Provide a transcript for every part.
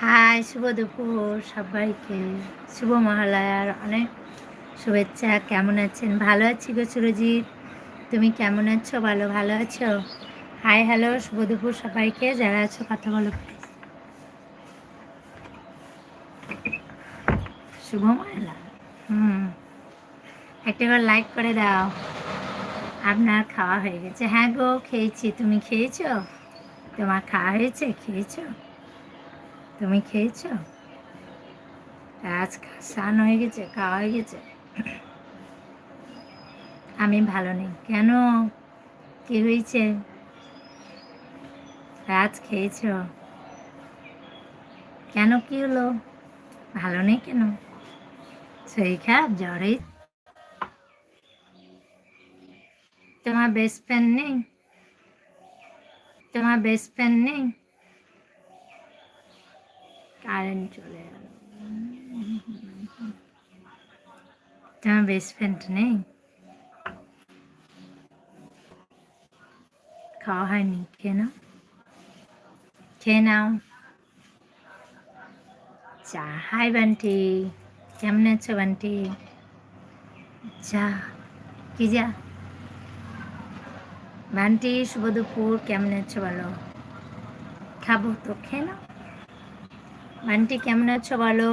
High, শুভ দুপুর সবাইকে। শুভ মহালয়ার অনেক শুভেচ্ছা। কেমন আছেন? ভালো আছি গো সুরজিৎ। তুমি কেমন আছো? ভালো ভালো আছো? হাই, হ্যালো, শুভ দুপুর সবাইকে। যারা আছো, কথা বলো শুভ মহালয়া। হুম। একটা বার লাইক করে দাও। আপনার খাওয়া হয়ে গেছে। হ্যাঁ গো, খেয়েছি। তুমি খেয়েছো? তোমার খাওয়া হয়েছে? খেয়েছো? তুমি খেয়েছ? আজ স্নান হয়ে গেছে, খাওয়া হয়ে গেছে। আমি ভালো নেই। কেন? কি হয়েছে? রাজ খেয়েছ? কেন কি হলো? ভালো নেই কেন? শরীর খারাপ জ্বরে তোমার বেস্ট ফ্রেন্ড নেই? তোমার বেস্ট ফ্রেন্ড নেই? কারেন্ট চলে গেল তোমার বেস্ট ফ্রেন্ড নেই? খাওয়া হয়নি, খেয়ে নাও। খেয়ে নাও। চা হাই বান্টি। কেমন আছো বান্টি? চা কি যা? বান্টি, শুভ দুপুর, কেমন আছো বলো? খাব তো, খেয়ে নাও। বান্টি কেমন আছো বলো?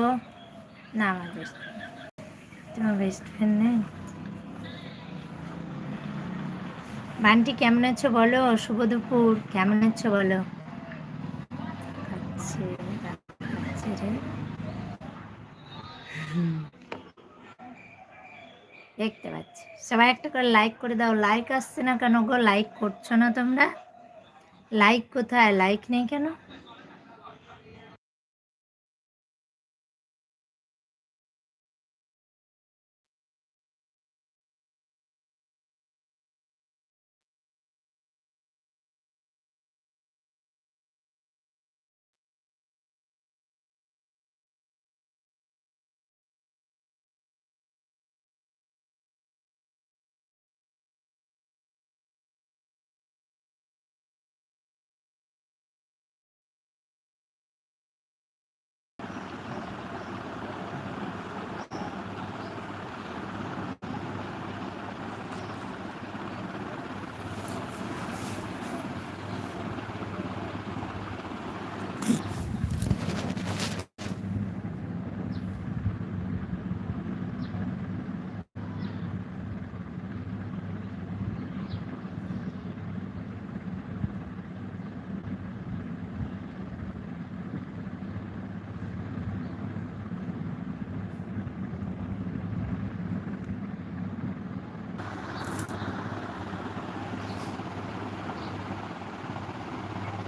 না, আমার বেস্ট তোমার বেস্ট ফ্রেন্ড নেই? বান্টি কেমন আছো বলো? শুভ দুপুর। কেমন আছো বলো? দেখতে পাচ্ছি। সবাই একটা করে লাইক করে দাও। লাইক আসছে না কেন গো? লাইক করছ না তোমরা? লাইক কোথায়? লাইক নেই কেন?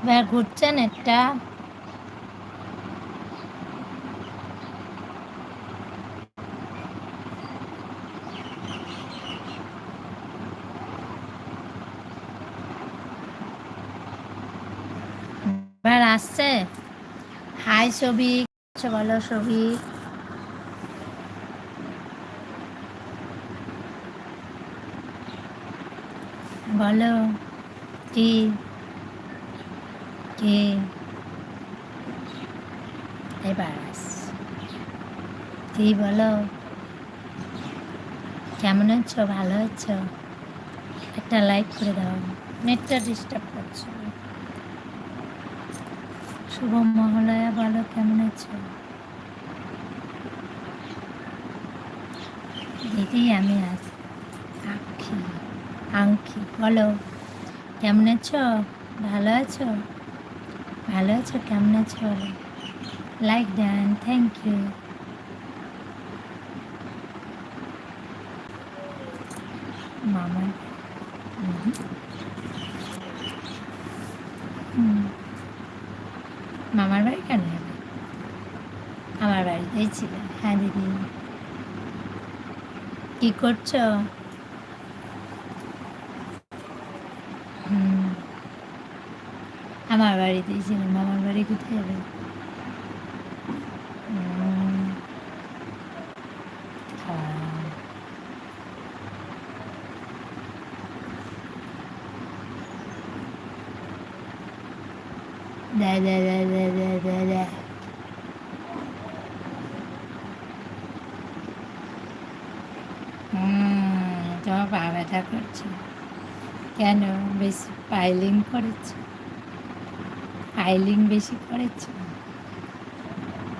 এবার ঘুরছেন একটা এবার আসছে। হাই ছবি বলো ছবি। বলো কি? কে? এবার কি বলো? কেমন আছো? ভালো আছো? একটা লাইক করে দাও। নেটটা ডিস্টার্ব করছ। শুভ মহালয়া বলো কেমন আছো? দিদি, আমি আঁখি। আংখি। বলো, কেমন আছো? ভালো আছো? ভালো আছো? কেমন আছো লাইক দেন থ্যাংক ইউ মামা। মামার বাড়ি কেন যাবে? আমার বাড়িতেই ছিল। হ্যাঁ দিদি। কি করছ? মামার বাড়িতেই ছিলেন মামার বাড়ি কোথায় যাবে Da da da da da da হুম তোমার পা ব্যথা করছে কেন বেশ পাইলিং করেছে পাইলিং বেশি করেছে।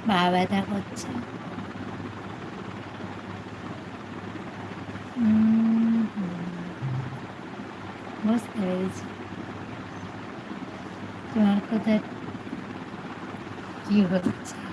বা ব্যথা করছে। বুঝতে পেরেছি। তোমার কোথায় কি হচ্ছে?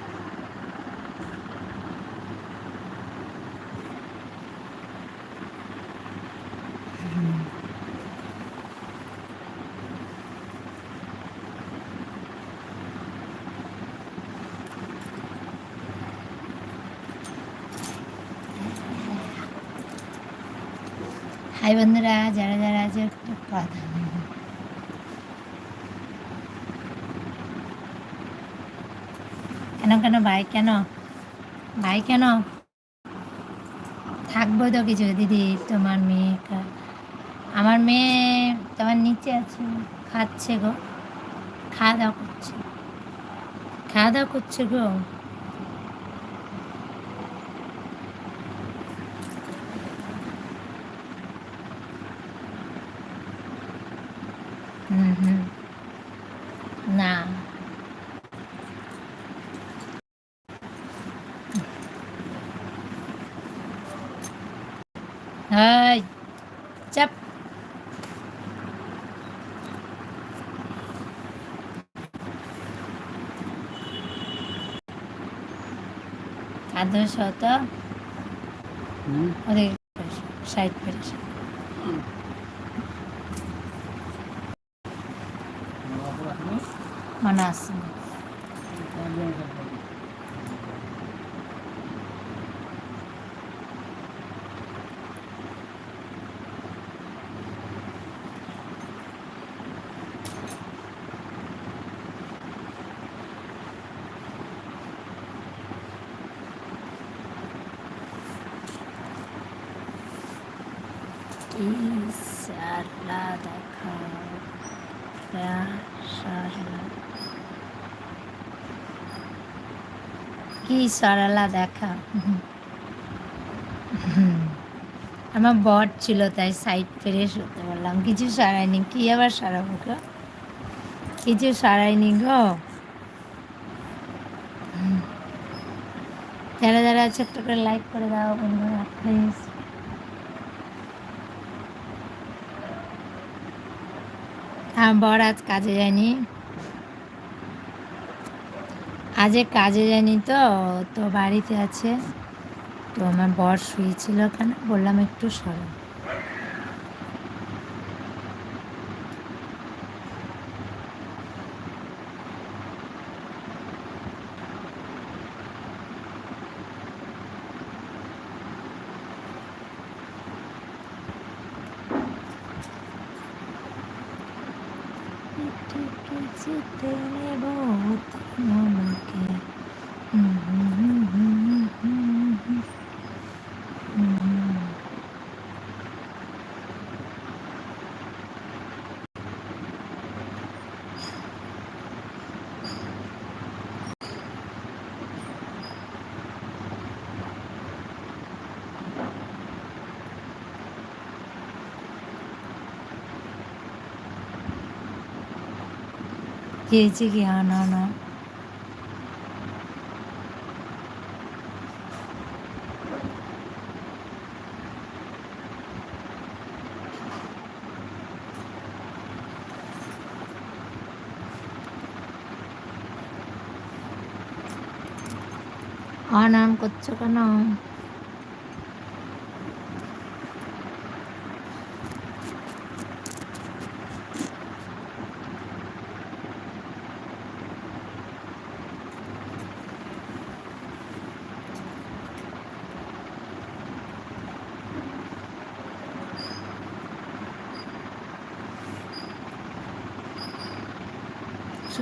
হাই বন্ধুরা, যারা যারা আছে কথা কেন কেন, ভাই কেন? ভাই, কেন? থাকব তো কিছু, দিদি, তোমার মেয়ে আমার মেয়ে তোমার নিচে আছে, খাচ্ছে গো। খাওয়া দাওয়া করছে। খাওয়া দাওয়া করছে গো? আধো শত অধিক ষাট পেরেছে। মনে আছে। সরলা দেখা। আমার বট ছিল, তাই সাইড ফেরে শুতে বললাম। কিছু সারায়নি, কি আবার সারাবো গো? কিছু সারায়নি গো। যারা যারা ছোট্ট করে লাইক করে দাও বন্ধুরা প্লিজ আমার বর আজ কাজে যায়নি। আজে কাজে জানি তো তো বাড়িতে আছে। তো আমার বর শুয়েছিল কেন বললাম একটু সরো। き捨てれぼうっての負け」うんうん。 예지기 안 하나. 안한 것처럼.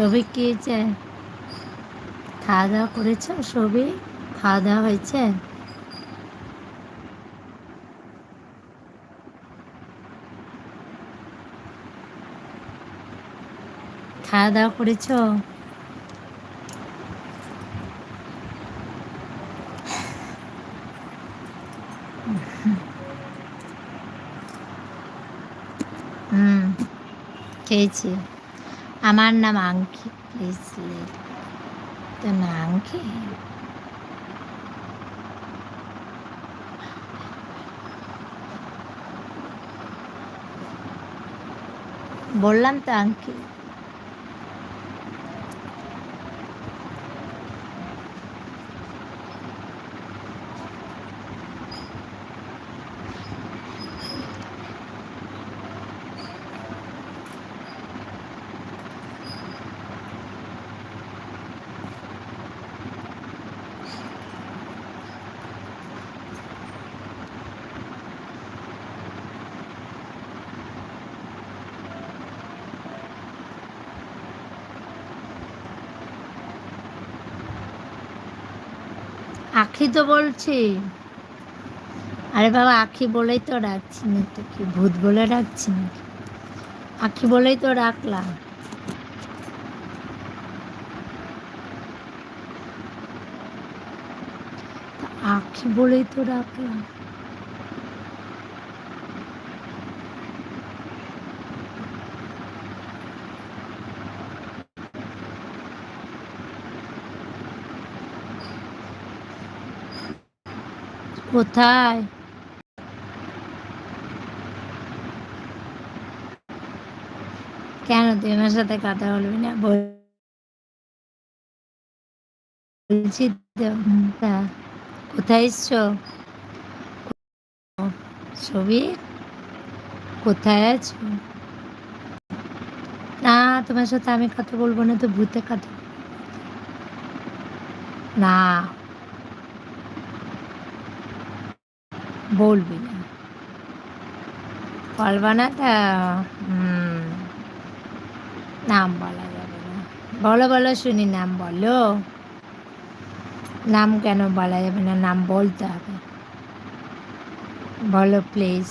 সবে কে চায় খাওয়া দাওয়া করেছ সবই খাওয়া দাওয়া হয়েছে? খাওয়া দাওয়া করেছ? হুম, খেয়েছি। আমার নাম আঙ্কি প্লিজ তো না আঙ্কি বললাম তো আঙ্কি আখি তো বলছি। আরে বাবা, আখি বলেই তো রাখছি না তো কি, ভূত বলে রাখছি না আখি বলেই তো রাখলাম আখি বলেই তো ডাকলাম। কোথায়? কেন তুই আমার সাথে কথা বলবি না? বলছি কোথায় এসছো? ছবি? কোথায় আছো? না, তোমার সাথে আমি কথা বলব না, তো ভূতে কথা না। বলবি না। তা হুম, নাম বলা যাবে না। বলো বলো শুনি নাম বলো। নাম কেন বলা যাবে না নাম বলতে হবে। বলো প্লিজ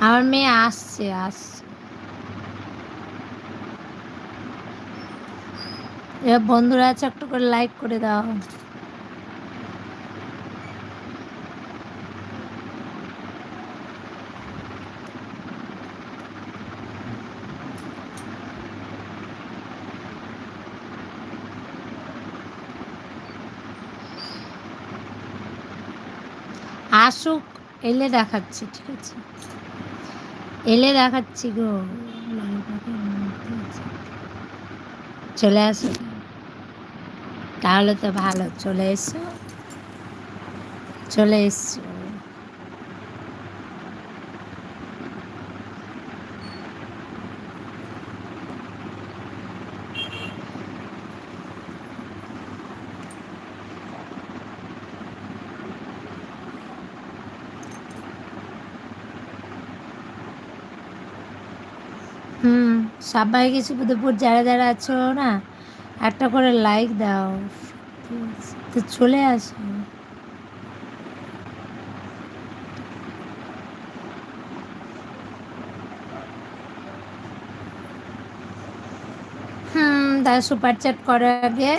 আমার মেয়ে আসছে আসছে। এবার বন্ধুরা আছে একটু করে লাইক করে দাও। আসুক, এলে দেখাচ্ছি, ঠিক আছে? এলে দেখাচ্ছি গো চলে আসো। তাহলে তো ভালো, চলে এসো। চলে এসছো হুম সবাই কিছু দুপুর যারা যারা আছো না, একটা করে লাইক দাও তো চলে আসো। হুম তা সুপার চ্যাট করার আগে।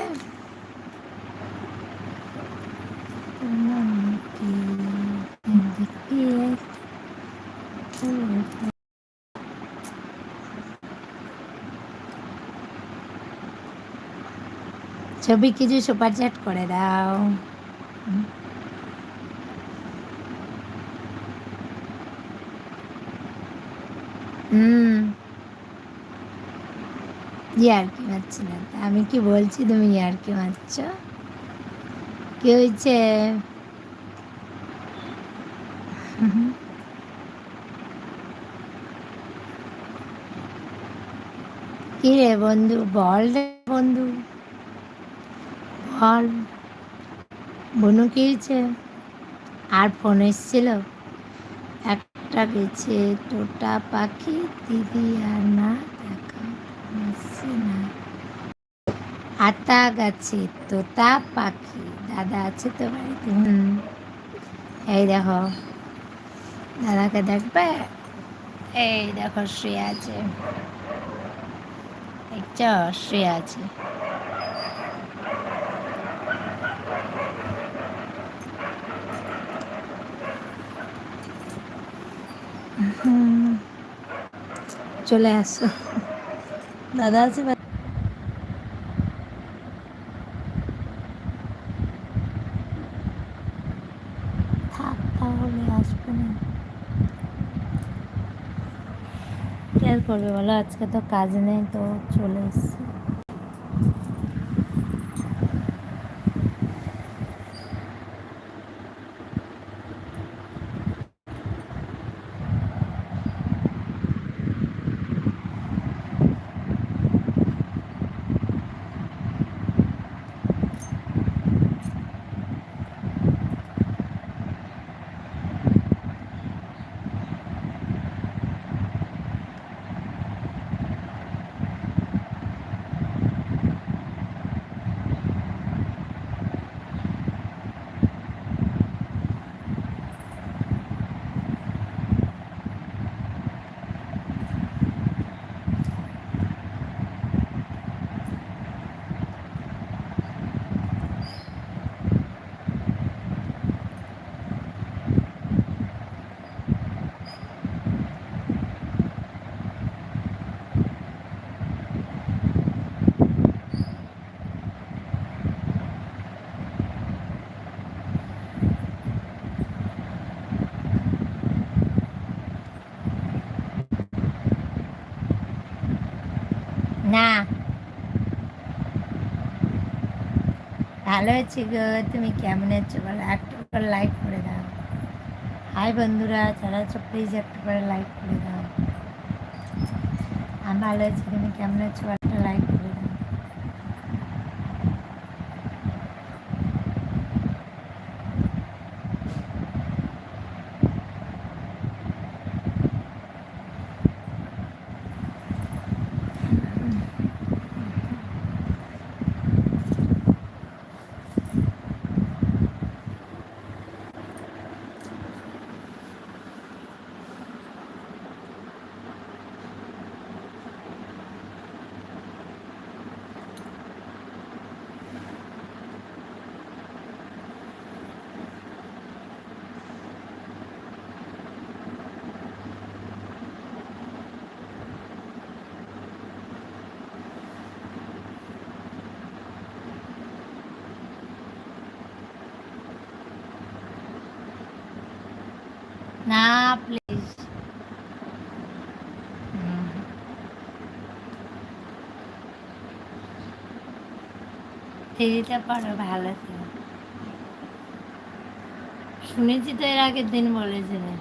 ছবি কিছু সুপার চ্যাট করে দাও। হুম। ইয়ার্কি মারছি না আমি কি বলছি তুমি ইয়ার্কি মারছ? কি হয়েছে? কি রে বন্ধু, বল রে বন্ধু। বল বনু কি হয়েছে আর ফোন এসছিল? একটা গেছে তোটা পাখি দিদি আর না দেখা আসছে না। আতা গাছে তোতা পাখি দাদা আছে তো বাড়িতে? হুম। এই দেখো দাদাকে দেখবে? এই দেখো শুয়ে আছে। দেখছ? শুয়ে আছে। চলে আসো। দাদা আছে থাক, তাহলে আসবে না। আর করবে বলো? আজকে তো কাজ নেই, তো চলে এসছে না ভালো আছি গো, তুমি কেমন আছো? বলো একটা করে লাইক করে দাও। হাই বন্ধুরা, যারা আছো প্লিজ একটা করে লাইক করে দাও। আমি ভালো আছি, তুমি কেমন আছো? একটা লাইক করে দাও না প্লিজ দিতে পারো ভালো শুনেছি তো এর আগের দিন বলেছিলেন।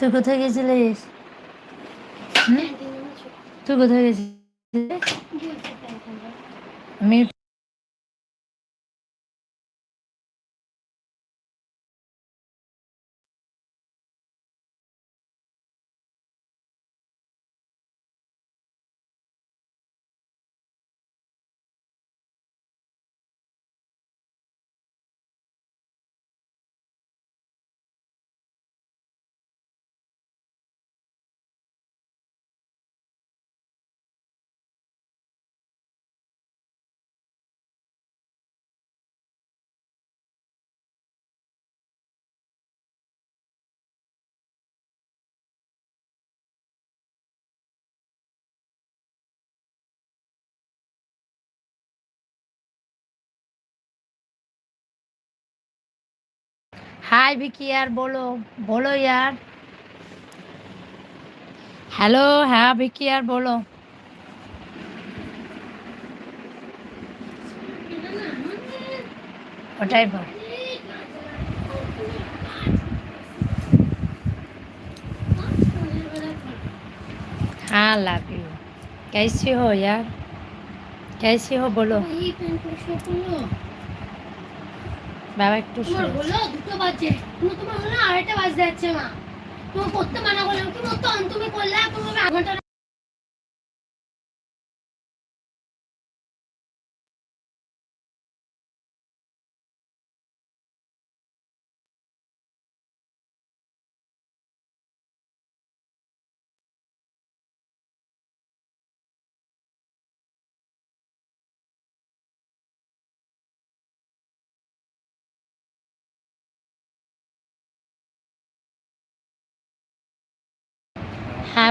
তুই কোথায় গেছিলিস হুম? তুই কোথায় গেছিলিস হাই ভিকি আর বলো বলো ইয়ার। হ্যালো হ্যাঁ ভিকি আর বলো। ওটাই বল। হ্যাঁ লাভ ইউ কেসি হো ইয়ার। কেসি হো, বলো। বাবা একটু হলো দুটো বাজে। তুমি তোমার হলো আড়াইটা বাজে যাচ্ছে মা। তুমি করতে মানা করলাম। কি মতো তুমি করলে তুমি আধ ঘণ্টা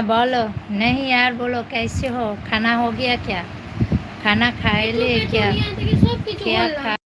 हाँ बोलो नहीं यार बोलो कैसे हो खाना हो गया क्या खाना खाए लिए क्या क्या खा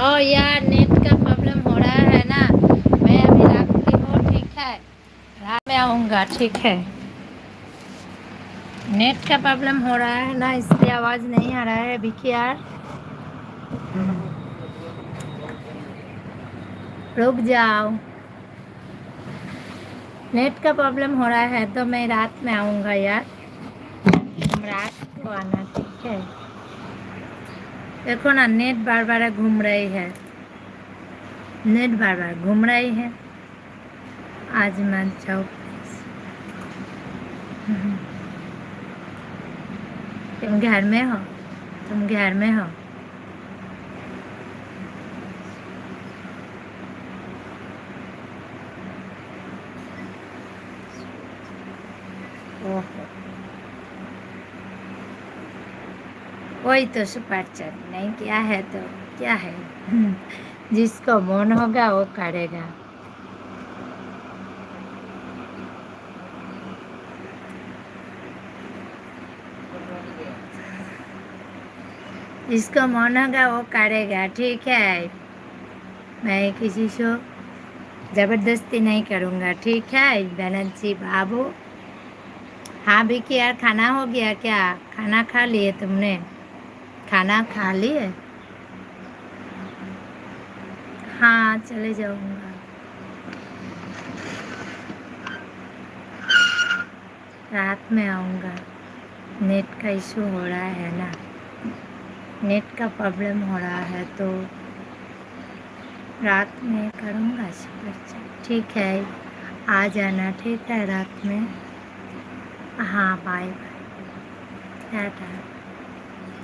ओ यार, नेट का प्रॉब्लम हो रहा है ना। मैं अभी रखती हूँ, ठीक है? रात में आऊँगा, ठीक है? नेट का प्रॉब्लम हो रहा है ना, इसलिए आवाज़ नहीं आ रहा है विकी यार। रुक जाओ। नेट का प्रॉब्लम हो रहा है तो मैं रात में आऊँगा यार। रात को आना, ठीक है? देखो ना नेट बार बार घूम रही है नेट बार बार घूम रही है आज मत जाओ तुम घर में हो तुम घर में हो वही तो सुपर नहीं किया है तो क्या है? जिसको मन होगा वो करेगा। जिसको मन होगा वो करेगा ठीक है? मैं किसी को ज़बरदस्ती नहीं करूँगा ठीक है? बनर्जी बाबू हाँ विकी यार खाना हो गया क्या? खाना खा लिए तुमने? खाना खा लिए? हाँ चले जाऊँगा। रात में आऊँगा। नेट का इशू हो रहा है ना? नेट का प्रॉब्लम हो रहा है तो रात में करूँगा सुपर ठीक है, आ जाना, ठीक है, रात में। हाँ बाय बाय टाटा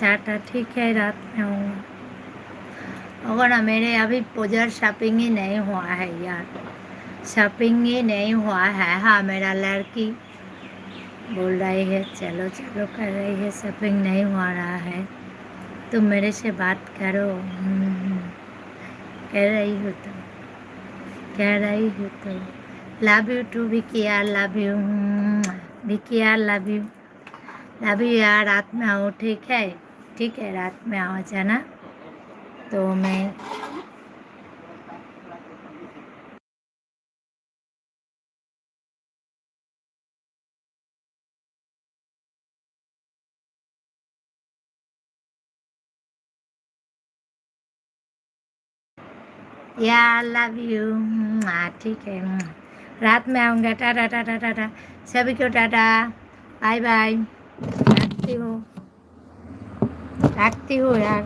टाटा ठीक है रात में हूँ। और मेरे अभी पूजा शॉपिंग ही नहीं हुआ है यार। शॉपिंग ही नहीं हुआ है। हाँ मेरा लड़की बोल रही है चलो चलो कर रही है शॉपिंग नहीं हो रहा है। तुम मेरे से बात करो। हम्म, कह रही हो तो कह रही हो तो लव यू टू विकिया लव यू विकिया लव यू लव यू यार रात में आओ ठीक है? ठीक है, रात में आओ जाना। तो मैं या लव यू। हाँ ठीक है रात में आऊँगा, टाटा टाटा टाटा सभी को टाटा। Bye bye. રાખતી હું યાર.